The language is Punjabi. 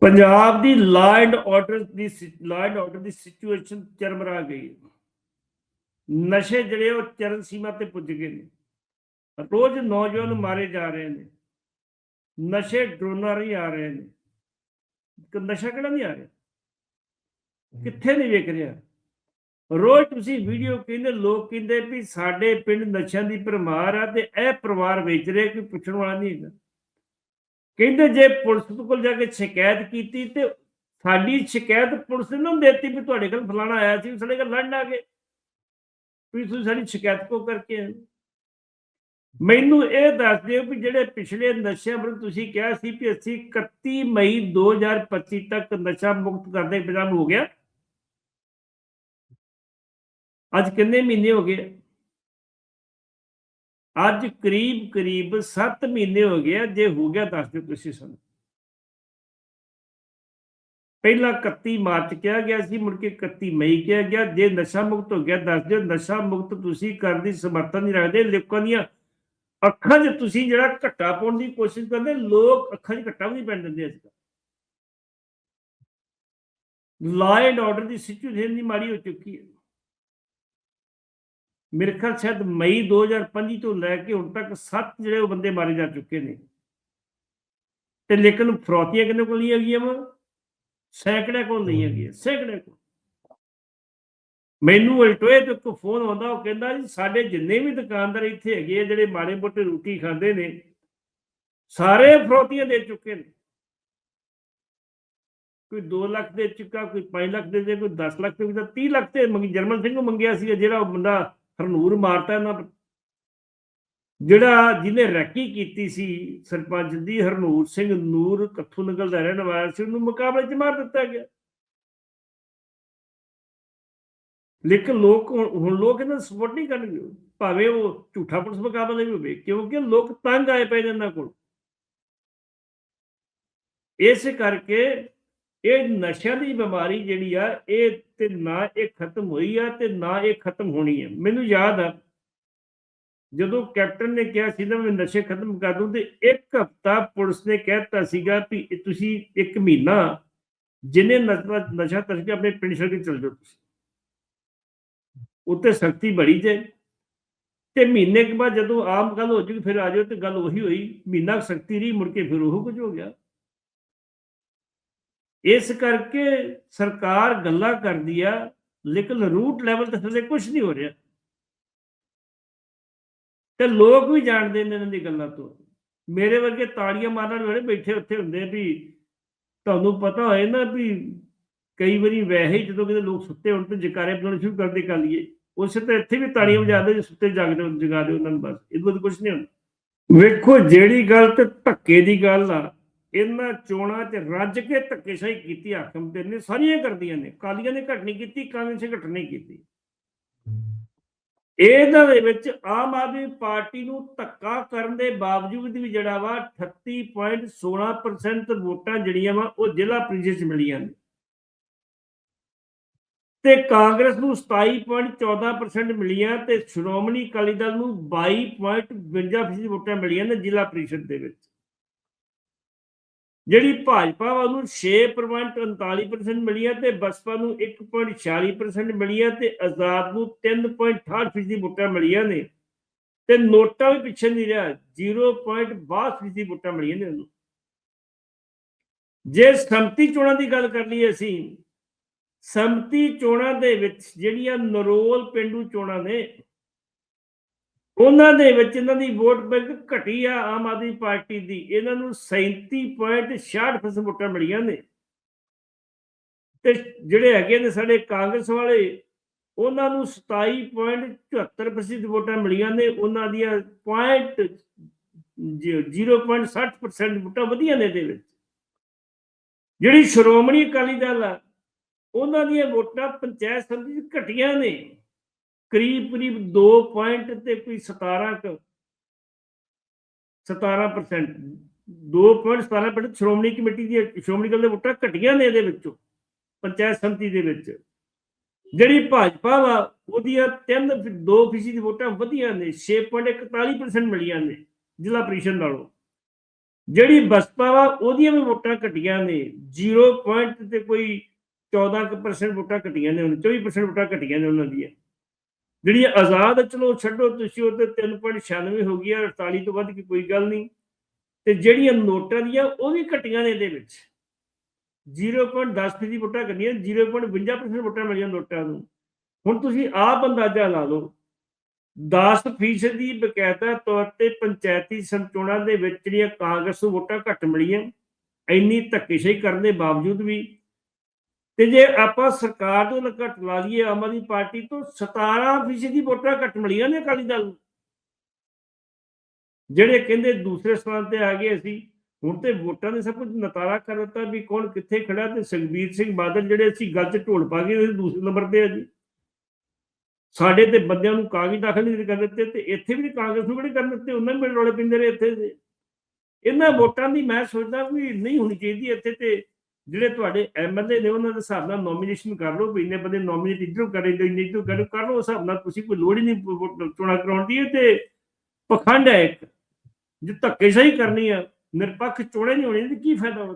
ਪੰਜਾਬ ਦੀ ਲਾ ਐਂਡ ਆਰਡਰ ਦੀ ਲਾਅ ਐਂਡ ਆਰਡਰ ਦੀ ਸਿਚੁਏਸ਼ਨ ਚਰਮਰਾ ਗਈ। ਨਸ਼ੇ ਜਿਹੜੇ ਉਹ ਚਰਨ ਸੀਮਾ ਤੇ ਪੁੱਜ ਗਏ ਨੇ। ਰੋਜ਼ ਨੌਜਵਾਨ ਮਾਰੇ ਜਾ ਰਹੇ ਨੇ। ਨਸ਼ੇ ਡਰੋਨਾਂ ਰਹੀ ਆ ਰਹੇ ਨੇ। ਕਿ ਨਸ਼ਾ ਕਿਹੜਾ ਨਹੀਂ ਆ ਰਿਹਾ? ਕਿੱਥੇ ਨਹੀਂ ਵੇਖ ਰਿਹਾ? ਰੋਜ਼ ਤੁਸੀਂ ਵੀਡੀਓ ਕਹਿੰਦੇ, ਲੋਕ ਕਹਿੰਦੇ ਵੀ ਸਾਡੇ ਪਿੰਡ ਨਸ਼ਿਆਂ ਦੀ ਪਰਮਾਰ ਆ ਤੇ ਇਹ ਪਰਿਵਾਰ ਵੇਚ ਰਿਹਾ ਕੋਈ ਪੁੱਛਣ ਵਾਲਾ ਨਹੀਂ ਹੈਗਾ। ਕਹਿੰਦੇ ਜੇ ਪੁਲਿਸ ਕੋਲ ਜਾ ਕੇ ਸ਼ਿਕਾਇਤ ਕੀਤੀ ਤੇ ਸਾਡੀ ਸ਼ਿਕਾਇਤ ਪੁਲਿਸ ਨੂੰ ਦੇਤੀ ਵੀ ਤੁਹਾਡੇ ਕੋਲ ਫਲਾਣਾ ਆਇਆ ਸੀ ਸਾਡੇ ਕੋਲ ਲੜਨ ਆ ਗਏ। ਵੀ ਤੁਸੀਂ ਸਾਡੀ ਸ਼ਿਕਾਇਤ ਕੋ ਕਰਕੇ ਮੈਨੂੰ ਇਹ ਦੱਸ ਦਿਓ ਵੀ ਜਿਹੜੇ ਪਿਛਲੇ ਨਸ਼ਿਆਂ ਵਿਰੁੱਧ ਤੁਸੀਂ ਕਿਹਾ ਸੀ ਕਿ ਅਸੀਂ 31 ਮਈ 2025 ਤੱਕ ਨਸ਼ਾ ਮੁਕਤ ਕਰਦੇ ਪੰਜਾਬ ਹੋ ਗਿਆ। ਅੱਜ ਕਿੰਨੇ ਮਹੀਨੇ ਹੋ ਗਏ? ਅੱਜ ਕਰੀਬ ਕਰੀਬ 7 ਮਹੀਨੇ ਹੋ ਗਏ ਜੇ ਹੋ ਗਿਆ ਦੱਸ ਦਿਓ ਤੁਸੀਂ ਸਾਨੂੰ। ਪਹਿਲਾਂ 31 ਮਾਰਚ ਕਿਹਾ ਗਿਆ ਸੀ, ਮੁੜ ਕੇ 31 ਮਈ ਕਿਹਾ ਗਿਆ। ਜੇ ਨਸ਼ਾ ਮੁਕਤ ਹੋ ਗਿਆ, ਦੱਸ ਦਿਓ, ਨਸ਼ਾ ਮੁਕਤ ਤੁਸੀਂ ਕਰਨ ਦੀ ਸਮਰਥਨ ਨਹੀਂ ਰੱਖਦੇ। ਲੋਕਾਂ ਦੀਆਂ ਅੱਖਾਂ 'ਚ ਤੁਸੀਂ ਜਿਹੜਾ ਘੱਟਾ ਪਾਉਣ ਦੀ ਕੋਸ਼ਿਸ਼ ਕਰਦੇ, ਲੋਕ ਅੱਖਾਂ 'ਚ ਘੱਟਾ ਵੀ ਨਹੀਂ ਪੈਣ ਦਿੰਦੇ ਅੱਜ ਕੱਲ੍ਹ। ਲਾਅ ਐਂਡ ਆਰਡਰ ਦੀ ਸਿਚੁਏਸ਼ਨ ਦੀ ਮਾੜੀ ਹੋ ਚੁੱਕੀ ਹੈ। ਮੇਰੇ ਖਿਆਲ ਸ਼ਾਇਦ ਮਈ 2025 ਤੋਂ ਲੈ ਕੇ ਹੁਣ ਤੱਕ ਸੱਤ ਜਿਹੜੇ ਉਹ ਬੰਦੇ ਮਾਰੇ ਜਾ ਚੁੱਕੇ ਨੇ। ਤੇ ਲੇਕਿਨ ਫਰੋਤੀਆਂ ਕਿੰਨੇ ਕੋਲ ਨਹੀਂ ਹੈਗੀਆਂ ਵਾ? ਸੈਂਕੜੇ ਕੋਲ ਨਹੀਂ ਹੈਗੀਆਂ ਸੈਂਕੜੇ ਕੋਲ। ਮੈਨੂੰ ਉਲਟੋਏ ਤੇ ਕੋ ਫੋਨ ਆਉਂਦਾ ਉਹ ਕਹਿੰਦਾ ਜੀ ਸਾਡੇ ਜਿੰਨੇ ਵੀ ਦੁਕਾਨਦਾਰ ਇੱਥੇ ਹੈਗੇ ਆ ਜਿਹੜੇ ਮਾੜੇ ਮੋਟੇ ਰੋਟੀ ਖਾਂਦੇ ਨੇ ਸਾਰੇ ਫਰੋਤੀਆਂ ਦੇ ਚੁੱਕੇ ਨੇ। ਕੋਈ 2 ਲੱਖ ਦੇ ਚੁੱਕਾ ਕੋਈ 5 ਲੱਖ ਦੇ ਦੇ ਕੋਈ 10 ਲੱਖ ਦੇ ਕੋਈ 30 ਲੱਖ ਤੇ ਮੰਗੀ ਜਰਮਨ ਸਿੰਘ ਨੂੰ ਮੰਗਿਆ ਸੀ ਜਿਹੜਾ ਉਹ ਬੰਦਾ ਹਰਨੂਰ ਮਾਰਤਾ ਇਹਨਾਂ ਪਰ। ਜਿਹੜਾ ਜਿਹਨੇ ਰੈਕੀ ਕੀਤੀ ਸੀ ਸਰਪੰਚ ਦੀ, ਹਰਨੂਰ ਸਿੰਘ ਨੂਰ ਕੱਥੂ ਨਗਲ ਦਾ ਰਹਿਣ ਵਾਲਾ ਸੀ, ਉਹਨੂੰ ਮੁਕਾਬਲੇ 'ਚ ਮਾਰ ਦਿੱਤਾ ਗਿਆ। ਲੇਕਿਨ ਲੋਕ ਹੁਣ ਲੋਕ ਇਹਨਾਂ ਸਪੋਰਟ ਨਹੀਂ ਕਰਨਗੇ। ਭਾਵੇਂ ਉਹ ਝੂਠਾ ਪੁਲਿਸ ਮੁਕਾਬਲਾ ਵੀ ਹੋਵੇ, ਕਿਉਂਕਿ ਲੋਕ ਤੰਗ ਆਏ ਪਏ ਨੇ ਇਹਨਾਂ ਕੋਲ। ਇਸ ਕਰਕੇ ਇਹ ਨਸ਼ਿਆਂ ਦੀ ਬਿਮਾਰੀ ਜਿਹੜੀ ਆ, ਇਹ ਤੇ ਨਾ ਇਹ ਖਤਮ ਹੋਈ ਆ ਤੇ ਨਾ ਇਹ ਖਤਮ ਹੋਣੀ ਹੈ ਮੈਨੂੰ ਯਾਦ ਆ, ਜਦੋਂ ਕੈਪਟਨ ਨੇ ਕਿਹਾ ਸੀ ਨਾ ਮੈਂ ਨਸ਼ੇ ਖਤਮ ਕਰ ਦੂੰ ਤੇ ਇੱਕ ਹਫਤਾ ਪੁਲਿਸ ਨੇ ਕਹਿਤਾ ਸੀਗਾ ਵੀ ਤੁਸੀਂ ਇੱਕ ਮਹੀਨਾ ਜਿਨੇ ਨਸ਼ਾ ਨਸ਼ਾ ਤਸਕਰ ਆਪਣੇ ਪਿੰਡ ਛੱਡ ਕੇ ਚਲ ਜਾਓ ਤੁਸੀਂ। ਉੱਤੇ ਸਖਤੀ ਬੜੀ ਜੇ। ਤੇ ਮਹੀਨੇ ਕੇ ਬਾਅਦ ਜਦੋਂ ਆਮ ਗੱਲ ਹੋ ਜੂਗੀ, ਫਿਰ ਆ ਜਾਓ ਤੇ ਗੱਲ ਉਹੀ ਹੋਈ। ਮਹੀਨਾ ਸਖਤੀ ਰਹੀ, ਮੁੜ ਕੇ ਫਿਰ ਉਹ ਕੁਝ ਹੋ ਗਿਆ। ਇਸ ਕਰਕੇ ਸਰਕਾਰ ਗੱਲਾਂ ਕਰਦੀ ਆ ਲੇਕਿਨ ਰੂਟ ਲੈਵਲ ਤੇ ਥੱਲੇ ਕੁਝ ਨਹੀਂ ਹੋ ਰਿਹਾ। ਤੇ ਲੋਕ ਵੀ ਜਾਣਦੇ ਨੇ ਇਹਨਾਂ ਦੀ ਗੱਲਾਂ ਤੋਂ। ਮੇਰੇ ਵਰਗੇ ਤਾੜੀਆਂ ਮਾਰਨ ਵਾਲੇ ਬੈਠੇ ਉੱਥੇ ਹੁੰਦੇ ਵੀ ਤੁਹਾਨੂੰ ਪਤਾ ਹੋਏ ਨਾ ਵੀ ਕਈ ਵਾਰੀ ਵੈਸੇ ਹੀ ਜਦੋਂ ਕਿਤੇ ਲੋਕ ਸੁੱਤੇ ਹੋਣ ਤੇ ਜਕਾਰੇ ਬੁਲਾਉਣੇ ਸ਼ੁਰੂ ਕਰਦੇ ਕਰ ਲਈਏ। ਉਸੇ ਤੇ ਇੱਥੇ ਵੀ ਤਾੜੀਆਂ ਵਜਾਦੇ ਜੇ ਸੁੱਤੇ ਜਾਗਦੇ ਜਗਾ ਦਿਓ ਉਹਨਾਂ ਨੂੰ ਬਸ। ਇਹ ਤੋਂ ਕੁਝ ਨਹੀਂ ਹੁੰਦਾ। ਵੇਖੋ ਜਿਹੜੀ ਗੱਲ ਤੇ ਧੱਕੇ ਦੀ ਗੱਲ ਆ ਇਹਨਾਂ ਚੋਣਾਂ 'ਚ ਰੱਜ ਕੇ ਧੱਕੇਸ਼ਾਹੀ ਕੀਤੀ ਹਾਕਮ ਤੇ ਨੇ, ਸਾਰੀਆਂ ਕਰਦੀਆਂ ਨੇ। ਕਾਲੀਆਂ ਨੇ ਘਟ ਨਹੀਂ ਕੀਤੀ, ਕਾਂਗਰਸ ਨੇ ਘਟ ਨਹੀਂ ਕੀਤੀ। ਇਹਦਾ ਦੇ ਵਿੱਚ ਆਮ ਆਦਮੀ ਪਾਰਟੀ ਨੂੰ ਧੱਕਾ ਕਰਨ ਦੇ ਬਾਵਜੂਦ ਵੀ ਜਿਹੜਾ ਵਾ 38.16% ਵੋਟਾਂ ਜਿਹੜੀਆਂ ਵਾ, ਉਹ ਜ਼ਿਲ੍ਹਾ ਪ੍ਰੀਸ਼ਦ 'ਚ ਮਿਲੀਆਂ ਨੇ। ਤੇ ਕਾਂਗਰਸ ਨੂੰ 27.14% ਮਿਲੀਆਂ ਤੇ ਸ਼੍ਰੋਮਣੀ ਅਕਾਲੀ ਦਲ ਨੂੰ 22.52% ਵੋਟਾਂ ਮਿਲੀਆਂ ਨੇ ਜ਼ਿਲ੍ਹਾ ਪ੍ਰੀਸ਼ਦ ਦੇ ਵਿੱਚ। ਜਿਹੜੀ ਭਾਜਪਾ ਵਾ ਉਹਨੂੰ 6.39% ਮਿਲੀਆਂ ਤੇ ਬਸਪਾ ਨੂੰ 1.46% ਮਿਲੀਆਂ ਤੇ ਆਜ਼ਾਦ ਨੂੰ 3.68% ਵੋਟਾਂ ਮਿਲੀਆਂ ਨੇ। ਤੇ ਨੋਟਾ ਵੀ ਪਿੱਛੇ ਨਹੀਂ ਰਿਹਾ 0.62% ਵੋਟਾਂ ਮਿਲੀਆਂ ਨੇ ਉਹਨੂੰ। ਜੇ ਸੰਮਤੀ ਚੋਣਾਂ ਦੀ ਗੱਲ ਕਰ ਲਈਏ ਅਸੀਂ, ਸੰਮਤੀ ਚੋਣਾਂ ਦੇ ਵਿੱਚ ਜਿਹੜੀਆਂ ਨਰੋਲ ਪਿੰਡੂ ਚੋਣਾਂ ਨੇ ਉਹਨਾਂ ਦੇ ਵਿੱਚ ਇਹਨਾਂ ਦੀ ਵੋਟ ਬੈਂਕ ਘਟੀ ਆ, ਆਮ ਆਦਮੀ ਪਾਰਟੀ ਦੀ। ਇਹਨਾਂ ਨੂੰ 37.66% ਵੋਟਾਂ ਮਿਲੀਆਂ ਨੇ। ਤੇ ਜਿਹੜੇ ਹੈਗੇ ਨੇ ਸਾਡੇ ਕਾਂਗਰਸ ਵਾਲੇ, ਉਹਨਾਂ ਨੂੰ 27.74% ਵੋਟਾਂ ਮਿਲੀਆਂ ਨੇ। ਉਹਨਾਂ ਦੀਆਂ ਪੁਆਇੰਟ 0.60% ਵੋਟਾਂ ਵਧੀਆ ਨੇ ਦੇ ਵਿੱਚ। ਜਿਹੜੀ ਸ਼੍ਰੋਮਣੀ ਅਕਾਲੀ ਦਲ ਆ, ਉਹਨਾਂ ਦੀਆਂ ਵੋਟਾਂ ਪੰਚਾਇਤ ਸਮਿਤੀ ਘਟੀਆਂ ਨੇ। ਕਰੀਬ ਕਰੀਬ 2 ਪੁਆਇੰਟ ਤੇ ਕੋਈ 17 ਕ 17% 2.17% ਸ਼੍ਰੋਮਣੀ ਕਮੇਟੀ ਦੀ ਸ਼੍ਰੋਮਣੀ ਅਕਾਲੀ ਦੇ ਵੋਟਾਂ ਘਟੀਆਂ ਨੇ ਇਹਦੇ ਵਿੱਚੋਂ, ਪੰਚਾਇਤ ਸਮਿਤੀ ਦੇ ਵਿੱਚ। ਜਿਹੜੀ ਭਾਜਪਾ ਵਾ, ਉਹਦੀਆਂ 3 2 ਫੀਸਦੀ ਦੀ ਵੋਟਾਂ ਵਧੀਆਂ ਨੇ 6.41% ਮਿਲੀਆਂ ਨੇ, ਜ਼ਿਲ੍ਹਾ ਪ੍ਰੀਸ਼ਦ ਨਾਲੋਂ। ਜਿਹੜੀ ਬਸਪਾ ਵਾ, ਉਹਦੀਆਂ ਵੀ ਵੋਟਾਂ ਘਟੀਆਂ ਨੇ 0 ਪੁਆਇੰਟ ਤੇ ਕੋਈ 14% ਵੋਟਾਂ ਘਟੀਆਂ ਨੇ ਉਹਨਾਂ 24% ਵੋਟਾਂ ਘਟੀਆਂ ਨੇ ਉਹਨਾਂ ਦੀਆਂ। ਜਿਹੜੀਆਂ ਆਜ਼ਾਦ ਚਲੋ ਛੱਡੋ ਤੁਸੀਂ ਉਹ ਤੇ 3.96 ਹੋ ਗਈ 48 ਤੋਂ ਵੱਧ ਕੋਈ ਗੱਲ ਨਹੀਂ। ਤੇ ਜਿਹੜੀਆਂ ਨੋਟਾਂ ਦੀਆਂ, ਉਹ ਵੀ ਘਟੀਆਂ ਨੇ ਇਹਦੇ ਵਿੱਚ। 0.10 ਫੀਸਦੀ ਵੋਟਾਂ ਘਟੀਆਂ 0.52% ਵੋਟਾਂ ਮਿਲੀਆਂ ਨੋਟਾਂ ਨੂੰ। ਹੁਣ ਤੁਸੀਂ ਆਪ ਅੰਦਾਜ਼ਾ ਲਾ ਲਓ 10 ਫੀਸਦੀ ਬਕਾਇਦਾ ਤੌਰ ਤੇ ਪੰਚਾਇਤੀ ਸੰਚੋਣਾਂ ਦੇ ਵਿੱਚ ਜਿਹੜੀਆਂ ਕਾਂਗਰਸ ਨੂੰ ਵੋਟਾਂ ਘੱਟ ਮਿਲੀਆਂ, ਇੰਨੀ ਧੱਕੇਸ਼ਾਹੀ ਕਰਨ ਦੇ ਬਾਵਜੂਦ ਵੀ ਤੇ ਜੇ ਆਪਾਂ ਸਰਕਾਰ ਤੋਂ ਘੱਟ ਲਾ ਲਈਏ, ਆਮ ਆਦਮੀ ਪਾਰਟੀ ਤੋਂ 17 ਫੀਸਦੀ ਵੋਟਾਂ ਘੱਟ ਮਿਲੀਆਂ ਨੇ ਅਕਾਲੀ ਦਲ ਨੂੰ। ਜਿਹੜੇ ਕਹਿੰਦੇ ਦੂਸਰੇ ਸਥਾਨ ਤੇ ਆ ਗਏ ਅਸੀਂ, ਹੁਣ ਤੇ ਵੋਟਾਂ ਨੇ ਸਭ ਕੁਝ ਨਤਾਰਾ ਕਰ ਦਿੱਤਾ ਵੀ ਕੌਣ ਕਿੱਥੇ ਖੜਾ ਤੇ ਸੁਖਬੀਰ ਸਿੰਘ ਬਾਦਲ ਜਿਹੜੇ ਅਸੀਂ ਗੱਲ 'ਚ ਢੋਲ ਪਾ ਗਏ ਉਹ ਦੂਸਰੇ ਨੰਬਰ ਤੇ ਆ ਜੀ। ਸਾਡੇ ਤੇ ਬੰਦਿਆਂ ਨੂੰ ਕਾਗਜ਼ ਦਾਖਲ ਨਹੀਂ ਕਰ ਦਿੱਤੇ ਤੇ ਇੱਥੇ ਵੀ ਕਾਂਗਰਸ ਨੂੰ ਕਿਹੜੇ ਕਰ ਦਿੱਤੇ, ਉਹਨਾਂ ਵੀ ਰੌਲੇ ਪਿੰਦੇ ਰਹੇ ਇੱਥੇ ਦੇ। ਇਹਨਾਂ ਵੋਟਾਂ ਦੀ ਮੈਂ ਸੋਚਦਾ ਵੀ ਨਹੀਂ ਹੋਣੀ ਚਾਹੀਦੀ ਇੱਥੇ ਤੇ ਜਿਹੜੇ ਤੁਹਾਡੇ ਐਮਐਲਏ ਨੇ, ਉਹਨਾਂ ਦੇ ਹਿਸਾਬ ਨਾਲ ਨੋਮੀਨੇਸ਼ਨ ਕਰ ਲਓ, ਵੀ ਇੰਨੇ ਬੰਦੇ ਨੋਮੀਨੇਟ ਇਧਰੋਂ ਕਰੇ ਤੇ ਇੰਨੇ ਇਧਰੋਂ ਕਰੋ, ਕਰ ਲਓ, ਉਸ ਹਿਸਾਬ ਨਾਲ ਤੁਸੀਂ ਕੋਈ ਲੋੜ ਹੀ ਨਹੀਂ ਵੋ- ਚੋਣਾਂ ਕਰਾਉਣ ਦੀ ਤੇ ਪਖੰਡ ਹੈ ਇੱਕ। ਜੇ ਧੱਕੇਸ਼ਾਹੀ ਕਰਨੀ ਆ, ਨਿਰਪੱਖ ਚੋਣੇ ਨਹੀਂ ਹੋਣੀ ਤੇ ਕੀ ਫਾਇਦਾ ਉਹ